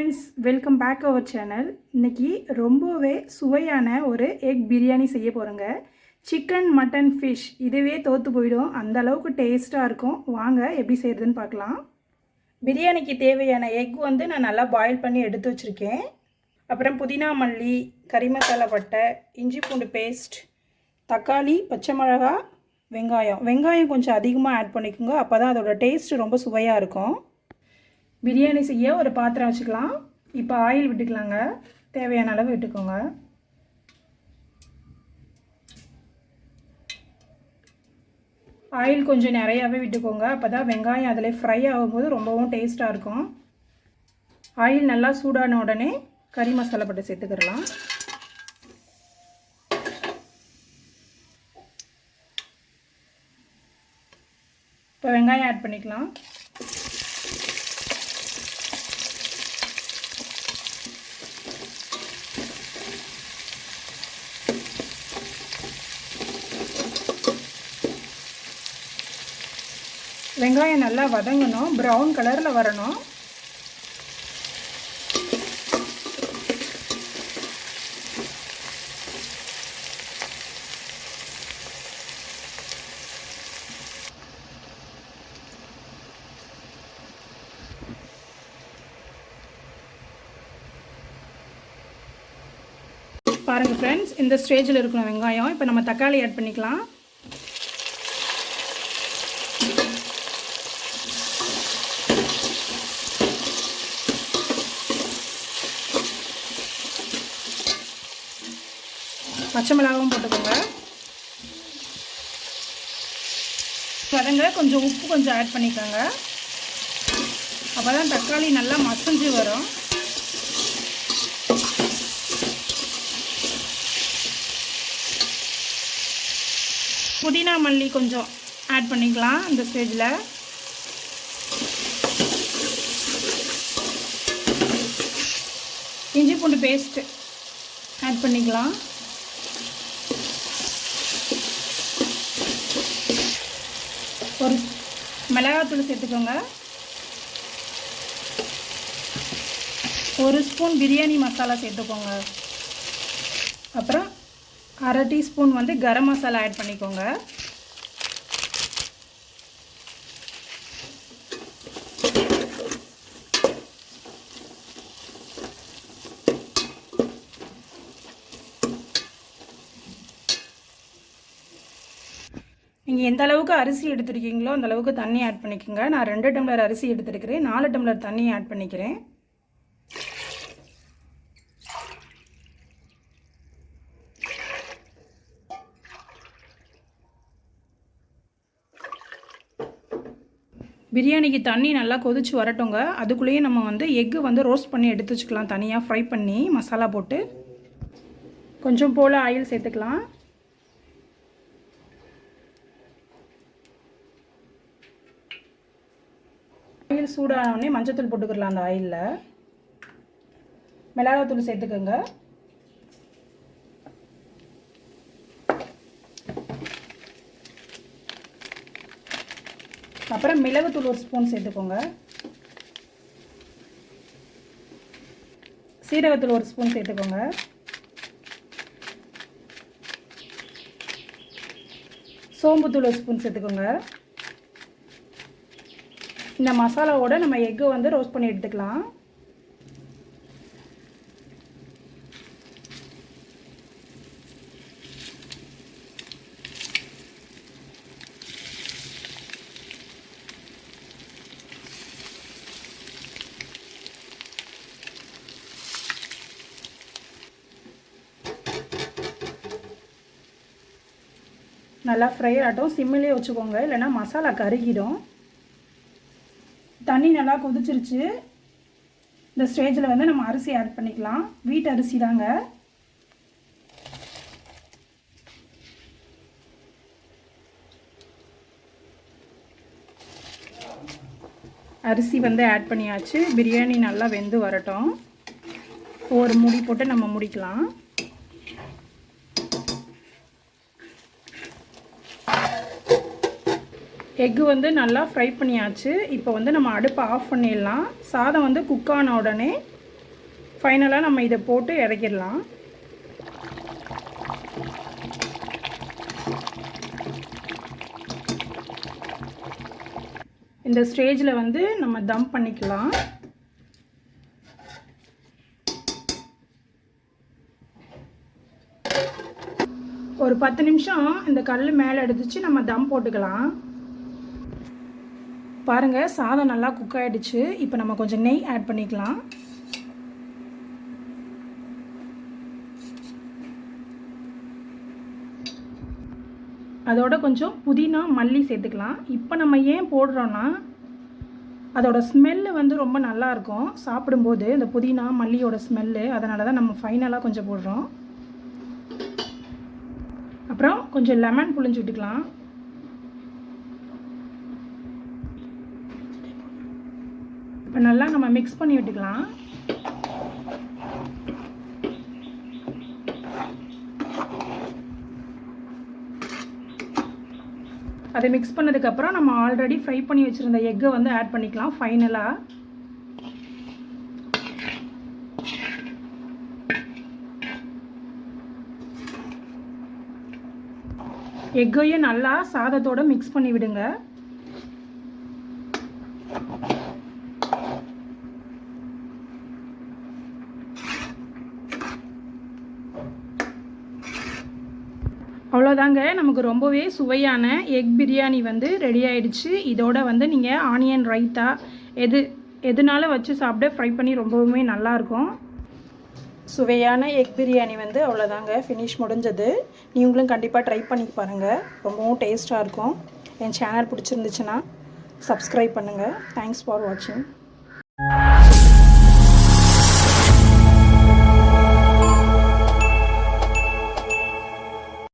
Friends welcome back அவர் channel இன்றைக்கி ரொம்பவே சுவையான ஒரு எக் பிரியாணி செய்ய போகிறோங்க சிக்கன் மட்டன் ஃபிஷ் இதுவே தோற்று போயிடும். அந்த அளவுக்கு டேஸ்ட்டாக இருக்கும். வாங்க எப்படி செய்கிறதுன்னு பார்க்கலாம். பிரியாணிக்கு தேவையான எக் வந்து நான் நல்லா பாயில் பண்ணி எடுத்து வச்சுருக்கேன். அப்புறம் புதினா மல்லி கறி மசாலா பட்டை இஞ்சி பூண்டு பேஸ்ட் தக்காளி பச்சை மிளகா வெங்காயம். வெங்காயம் கொஞ்சம் அதிகமாக ஆட் பண்ணிக்கோங்க. அப்போ தான் அதோட டேஸ்ட் ரொம்ப சுவையாக இருக்கும். பிரியாணி செய்ய ஒரு பாத்திரம் வச்சுக்கலாம். இப்போ ஆயில் விட்டுக்கலாங்க. தேவையான அளவு விட்டுக்கோங்க. ஆயில் கொஞ்சம் நிறையாவே விட்டுக்கோங்க. அப்போ தான் வெங்காயம் அதில் ஃப்ரை ஆகும்போது ரொம்பவும் டேஸ்ட்டாக இருக்கும். ஆயில் நல்லா சூடான உடனே கறி மசாலா பட்டை சேர்த்துக்கிடலாம். இப்போ வெங்காயம் ஆட் பண்ணிக்கலாம். வெங்காயம் நல்லா வதங்கணும். ப்ரௌன் கலரில் வரணும். பாருங்கள் ஃப்ரெண்ட்ஸ் இந்த ஸ்டேஜில் இருக்கணும் வெங்காயம் இப்போ நம்ம தக்காளி ஆட் பண்ணிக்கலாம். பச்சை மிளகாவும் போட்டுக்கோங்க. வதங்க கொஞ்சம் உப்பு கொஞ்சம் ஆட் பண்ணிக்கோங்க. அப்போ தான் தக்காளி நல்லா மசஞ்சு வரும். புதினா மல்லி கொஞ்சம் ஆட் பண்ணிக்கலாம் இந்த ஸ்டேஜில் இஞ்சி பூண்டு பேஸ்ட்டு ஆட் பண்ணிக்கலாம். ஒரு மிளகாத்தூள் சேர்த்துக்கோங்க. ஒரு ஸ்பூன் பிரியாணி மசாலா சேர்த்துக்கோங்க. அப்புறம் அரை டீஸ்பூன் வந்து கரம் மசாலா ஆட் பண்ணிக்கோங்க. நீங்கள் எந்த அளவுக்கு அரிசி எடுத்துருக்கீங்களோ அந்த அளவுக்கு தண்ணி ஆட் பண்ணிக்கோங்க. நான் ரெண்டு டம்ளர் அரிசி எடுத்துருக்கிறேன். நாலு டம்ளர் தண்ணி ஆட் பண்ணிக்கிறேன். பிரியாணிக்கு தண்ணி நல்லா கொதிச்சு வரட்டுங்க. அதுக்குள்ளேயே நம்ம வந்து எக்கு வந்து ரோஸ்ட் பண்ணி எடுத்து வச்சுக்கலாம். தனியாக ஃப்ரை பண்ணி மசாலா போட்டு. கொஞ்சம் போல் ஆயில் சேர்த்துக்கலாம். ஆயில் சூடானோடனே மஞ்சத்தூள் போட்டுக்கலாம் அந்த ஆயிலில். மிளகாத்தூள் சேர்த்துக்கோங்க. அப்புறம் மிளகுத்தூள் ஒரு ஸ்பூன் சேர்த்துக்கோங்க. சீரகத்தூள் ஒரு ஸ்பூன் சேர்த்துக்கோங்க. சோம்புத்தூள் ஒரு ஸ்பூன் சேர்த்துக்கோங்க. இந்த மசாலாவோட நம்ம எக்கு வந்து ரோஸ்ட் பண்ணி எடுத்துக்கலாம். நல்லா ஃப்ரை ஆகட்டும். சிம்மிலே வச்சுக்கோங்க. இல்லைன்னா மசாலா கருகிடும். தண்ணி நல்லா கொதிச்சிருச்சு. இந்த ஸ்டேஜில் வந்து நம்ம அரிசி ஆட் பண்ணிக்கலாம். வீட்டு அரிசி தாங்க. அரிசி வந்து ஆட் பண்ணியாச்சு. பிரியாணி நல்லா வெந்து வரட்டும். ஒரு முடி போட்டு நம்ம முடிக்கலாம். எக்கு வந்து நல்லா ஃப்ரை பண்ணியாச்சு. இப்போ வந்து நம்ம அடுப்பை ஆஃப் பண்ணிடலாம். சாதம் வந்து குக் ஆன உடனே ஃபைனலாக நம்ம இதை போட்டு இறக்கிடலாம். இந்த ஸ்டேஜில் வந்து நம்ம தம் பண்ணிக்கலாம். ஒரு பத்து நிமிஷம் இந்த கல் மேலே எடுத்துச்சு நம்ம தம் போட்டுக்கலாம். பாருங்கள் சாதம் நல்லா குக் ஆகிடுச்சு இப்போ நம்ம கொஞ்சம் நெய் ஆட் பண்ணிக்கலாம். அதோட கொஞ்சம் புதினா மல்லி சேர்த்துக்கலாம். இப்போ நம்ம ஏன் போடுறோன்னா அதோட ஸ்மெல்லு வந்து ரொம்ப நல்லாயிருக்கும் சாப்பிடும்போது இந்த புதினா மல்லியோட ஸ்மெல்லு அதனால தான் நம்ம ஃபைனலாக கொஞ்சம் போடுறோம். அப்புறம் கொஞ்சம் லெமன் புழிஞ்சு விட்டுக்கலாம். இப்போ நல்லா நம்ம மிக்ஸ் பண்ணி விட்டுக்கலாம். அதை மிக்ஸ் பண்ணதுக்கப்புறம் நம்ம ஆல்ரெடி ஃப்ரை பண்ணி வச்சுருந்த எக்கை வந்து ஆட் பண்ணிக்கலாம் ஃபைனலாக எக்கையும் நல்லா சாதத்தோடு மிக்ஸ் பண்ணி விடுங்க. அவ்வளோதாங்க. நமக்கு ரொம்பவே சுவையான எக் பிரியாணி வந்து ரெடி ஆயிடுச்சு. இதோட வந்து நீங்கள் ஆனியன் ரைத்தா எது எதுனால வச்சு சாப்பிட ஃப்ரை பண்ணி ரொம்பவுமே நல்லாயிருக்கும். சுவையான எக் பிரியாணி வந்து அவ்வளோதாங்க. ஃபினிஷ் முடிஞ்சது. நீங்களும் கண்டிப்பாக ட்ரை பண்ணி பாருங்கள் ரொம்பவும் டேஸ்ட்டாக இருக்கும். என் சேனல் பிடிச்சிருந்துச்சுன்னா சப்ஸ்கிரைப் பண்ணுங்கள் தேங்க்ஸ் ஃபார் வாட்சிங்